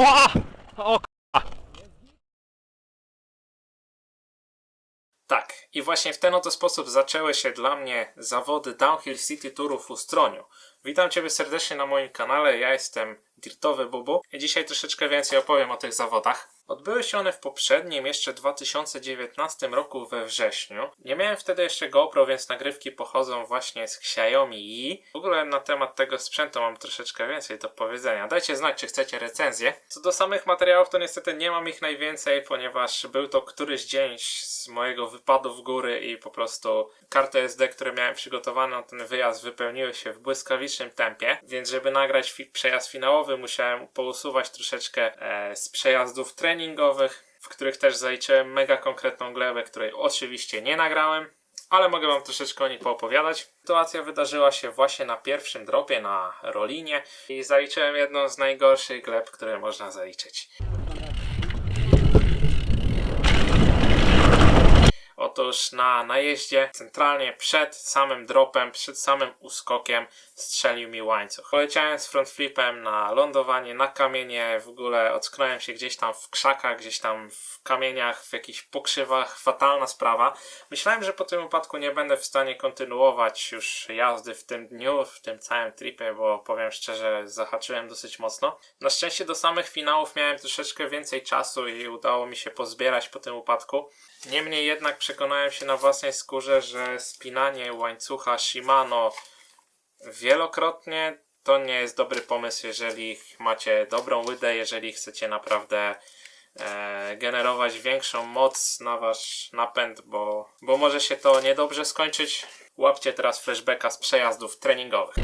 Ała! O k***a. Tak, i właśnie w ten oto sposób zaczęły się dla mnie zawody Downhill City Touru w Ustroniu. Witam Ciebie serdecznie na moim kanale, ja jestem Dirtowy Bubu i dzisiaj troszeczkę więcej opowiem o tych zawodach. Odbyły się one w poprzednim, jeszcze 2019 roku we wrześniu. Nie miałem wtedy jeszcze GoPro, więc nagrywki pochodzą właśnie z Xiaomi Yi. W ogóle na temat tego sprzętu mam troszeczkę więcej do powiedzenia. Dajcie znać, czy chcecie recenzję. Co do samych materiałów, to niestety nie mam ich najwięcej, ponieważ był to któryś dzień z mojego wypadu w góry i po prostu karty SD, które miałem przygotowane na ten wyjazd, wypełniły się w tempie. Więc żeby nagrać fi- przejazd finałowy, musiałem pousuwać troszeczkę e, z przejazdów treningowych, w których też zaliczyłem mega konkretną glebę, której oczywiście nie nagrałem. Ale mogę wam troszeczkę o niej poopowiadać. Sytuacja wydarzyła się właśnie na pierwszym dropie na Rolinie i zaliczyłem jedną z najgorszych gleb, które można zaliczyć. Otóż na najeździe, centralnie przed samym dropem, przed samym uskokiem strzelił mi łańcuch. Poleciałem z front flipem na lądowanie, na kamienie, w ogóle ocknąłem się gdzieś tam w krzakach, gdzieś tam w kamieniach, w jakichś pokrzywach. Fatalna sprawa. Myślałem, że po tym upadku nie będę w stanie kontynuować już jazdy w tym dniu, w tym całym tripie, bo powiem szczerze, zahaczyłem dosyć mocno. Na szczęście do samych finałów miałem troszeczkę więcej czasu i udało mi się pozbierać po tym upadku. Niemniej jednak przekonałem się na własnej skórze, że spinanie łańcucha Shimano wielokrotnie to nie jest dobry pomysł, jeżeli macie dobrą łydę, jeżeli chcecie naprawdę e, generować większą moc na wasz napęd, bo, bo może się to niedobrze skończyć. Łapcie teraz flashbacka z przejazdów treningowych.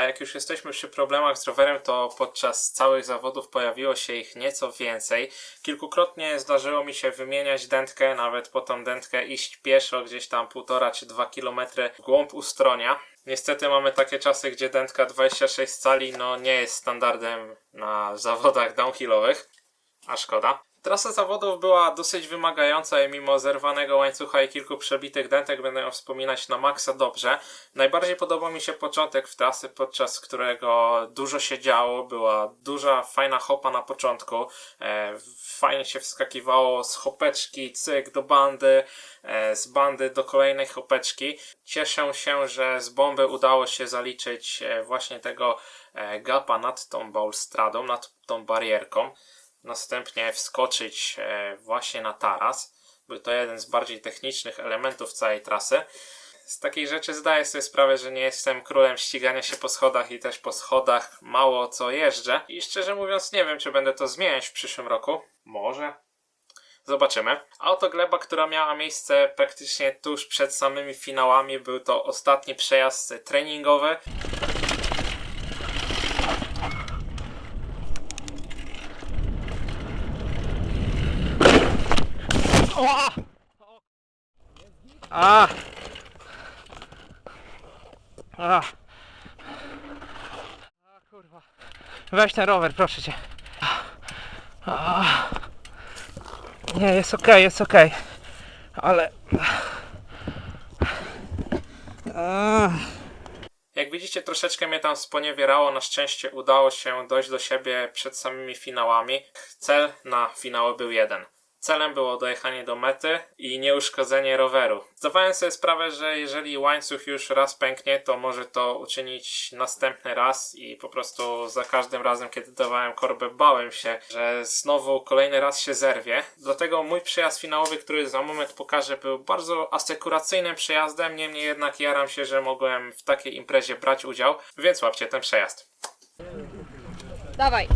A jak już jesteśmy przy problemach z rowerem, to podczas całych zawodów pojawiło się ich nieco więcej. Kilkukrotnie zdarzyło mi się wymieniać dętkę, nawet po tą dętkę iść pieszo gdzieś tam półtora czy dwa kilometry w głąb ustronia. Niestety mamy takie czasy, gdzie dętka 26 cali no nie jest standardem na zawodach downhillowych, a szkoda. Trasa zawodów była dosyć wymagająca i mimo zerwanego łańcucha i kilku przebitych dętek będę ją wspominać na maksa dobrze. Najbardziej podobał mi się początek w trasy, podczas którego dużo się działo, była duża, fajna hopa na początku, e, fajnie się wskakiwało z hopeczki, cyk do bandy, e, z bandy do kolejnej hopeczki. Cieszę się, że z bomby udało się zaliczyć e, właśnie tego e, gapa nad tą balustradą, nad tą barierką następnie wskoczyć e, właśnie na taras. Był to jeden z bardziej technicznych elementów całej trasy. Z takiej rzeczy zdaję sobie sprawę, że nie jestem królem ścigania się po schodach i też po schodach mało co jeżdżę. I szczerze mówiąc nie wiem, czy będę to zmieniać w przyszłym roku. Może. Zobaczymy. A oto gleba, która miała miejsce praktycznie tuż przed samymi finałami. Był to ostatni przejazd treningowy. Ała! A! A! A kurwa. Weź ten rower, proszę cię. Nie, jest okej, jest okej. Ale... Jak widzicie, troszeczkę mnie tam sponiewierało. Na szczęście udało się dojść do siebie przed samymi finałami. Cel na finały był jeden. Celem było dojechanie do mety i nieuszkodzenie roweru. Zdawałem sobie sprawę, że jeżeli łańcuch już raz pęknie, to może to uczynić następny raz i po prostu za każdym razem, kiedy dawałem korbę, bałem się, że znowu kolejny raz się zerwie. Dlatego mój przejazd finałowy, który za moment pokażę, był bardzo asekuracyjnym przejazdem, niemniej jednak jaram się, że mogłem w takiej imprezie brać udział, więc łapcie ten przejazd. Dawaj.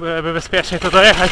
byłoby bezpiecznie to dojechać.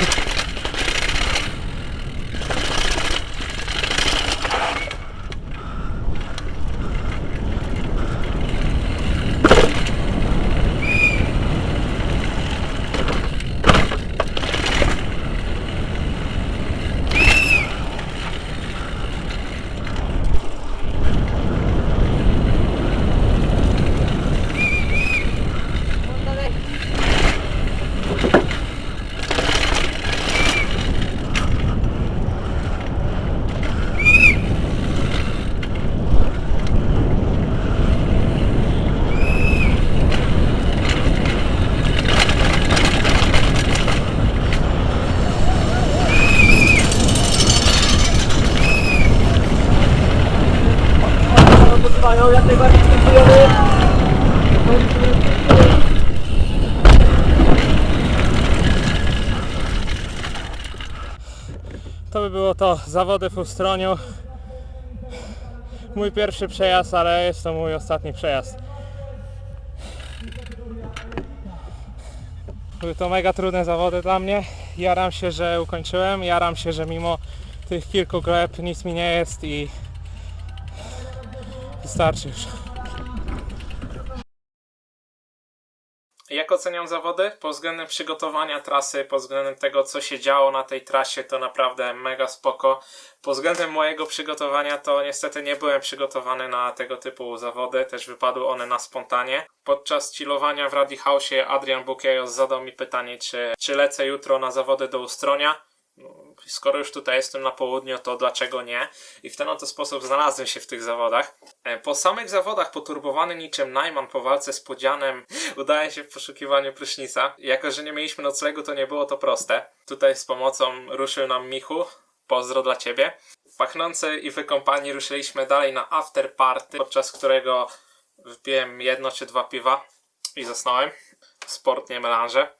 To by było to. Zawody w Ustroniu. Mój pierwszy przejazd, ale jest to mój ostatni przejazd. Były to mega trudne zawody dla mnie. Jaram się, że ukończyłem. Jaram się, że mimo tych kilku gleb nic mi nie jest i wystarczy już. Jak oceniam zawody? Pod względem przygotowania trasy, pod względem tego, co się działo na tej trasie, to naprawdę mega spoko. Pod względem mojego przygotowania, to niestety nie byłem przygotowany na tego typu zawody, też wypadły one na spontanie. Podczas chillowania w Rally House Adrian Bukiejos zadał mi pytanie, czy, czy lecę jutro na zawody do Ustronia. No, Skoro już tutaj jestem na południu, to dlaczego nie? I w ten oto sposób znalazłem się w tych zawodach. E, Po samych zawodach, poturbowany niczym Najman po walce z Podzianem, udaje się w poszukiwaniu prysznica. Jako, że nie mieliśmy noclegu, to nie było to proste. Tutaj z pomocą ruszył nam Michu. Pozdro dla ciebie. Pachnący i wykąpani ruszyliśmy dalej na after party, podczas którego wypiłem jedno czy dwa piwa i zasnąłem. Sport nie melanże.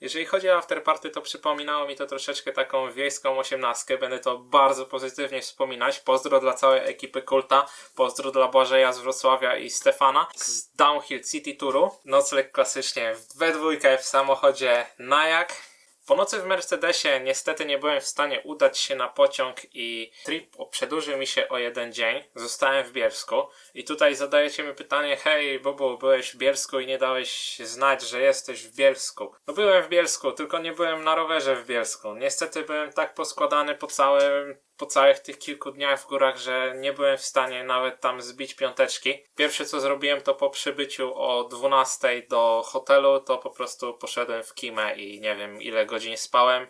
Jeżeli chodzi o afterparty, to przypominało mi to troszeczkę taką wiejską osiemnastkę. Będę to bardzo pozytywnie wspominać. Pozdro dla całej ekipy Kulta. Pozdro dla Błażeja z Wrocławia i Stefana z Downhill City Touru. Nocleg klasycznie we dwójkę w samochodzie Najak. Po nocy w Mercedesie niestety nie byłem w stanie udać się na pociąg i trip przedłużył mi się o jeden dzień. Zostałem w Bielsku i tutaj zadajecie mi pytanie, hej Bobu, byłeś w Bielsku i nie dałeś znać, że jesteś w Bielsku. No byłem w Bielsku, tylko nie byłem na rowerze w Bielsku. Niestety byłem tak poskładany po całym po całych tych kilku dniach w górach, że nie byłem w stanie nawet tam zbić piąteczki. Pierwsze co zrobiłem to po przybyciu o 12 do hotelu, to po prostu poszedłem w kimę i nie wiem ile godzin spałem.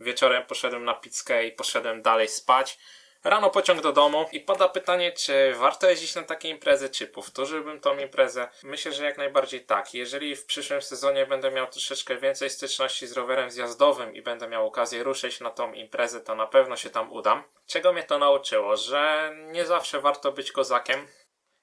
Wieczorem poszedłem na pizzkę i poszedłem dalej spać. Rano pociąg do domu i pada pytanie, czy warto jeździć na takie imprezy, czy powtórzyłbym tą imprezę. Myślę, że jak najbardziej tak. Jeżeli w przyszłym sezonie będę miał troszeczkę więcej styczności z rowerem zjazdowym i będę miał okazję ruszyć na tą imprezę, to na pewno się tam udam. Czego mnie to nauczyło? Że nie zawsze warto być kozakiem.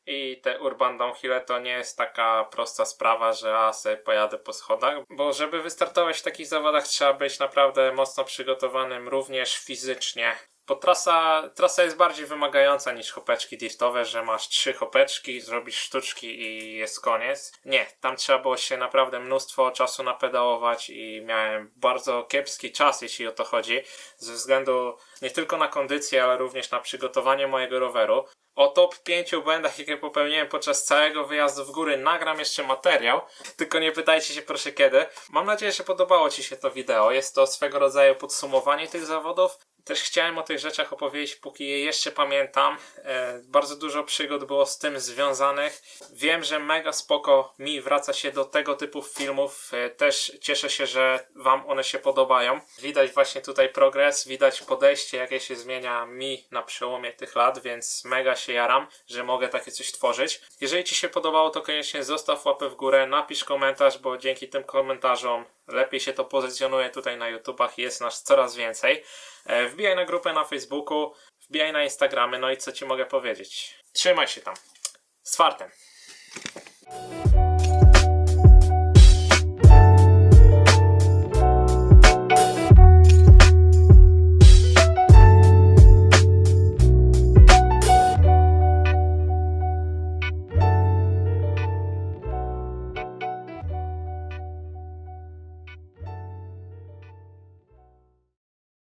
I te urban downhille to nie jest taka prosta sprawa, że a sobie pojadę po schodach, bo żeby wystartować w takich zawodach trzeba być naprawdę mocno przygotowanym również fizycznie. Bo trasa, trasa jest bardziej wymagająca niż hopeczki dirtowe, że masz trzy hopeczki, zrobisz sztuczki i jest koniec. Nie, tam trzeba było się naprawdę mnóstwo czasu napedałować i miałem bardzo kiepski czas, jeśli o to chodzi, ze względu nie tylko na kondycję, ale również na przygotowanie mojego roweru. O top 5 błędach, jakie popełniłem podczas całego wyjazdu w góry, nagram jeszcze materiał. Tylko nie pytajcie się proszę kiedy. Mam nadzieję, że podobało Ci się to wideo. Jest to swego rodzaju podsumowanie tych zawodów. Też chciałem o tych rzeczach opowiedzieć, póki je jeszcze pamiętam. E, bardzo dużo przygód było z tym związanych. Wiem, że mega spoko mi wraca się do tego typu filmów. E, też cieszę się, że Wam one się podobają. Widać właśnie tutaj progres, widać podejście, jakie się zmienia mi na przełomie tych lat, więc mega się jaram, że mogę takie coś tworzyć. Jeżeli Ci się podobało, to koniecznie zostaw łapę w górę, napisz komentarz, bo dzięki tym komentarzom lepiej się to pozycjonuje tutaj na YouTubach jest nas coraz więcej. E, Wbijaj na grupę na Facebooku, wbijaj na Instagramy, no i co Ci mogę powiedzieć? Trzymaj się tam. Z fartem.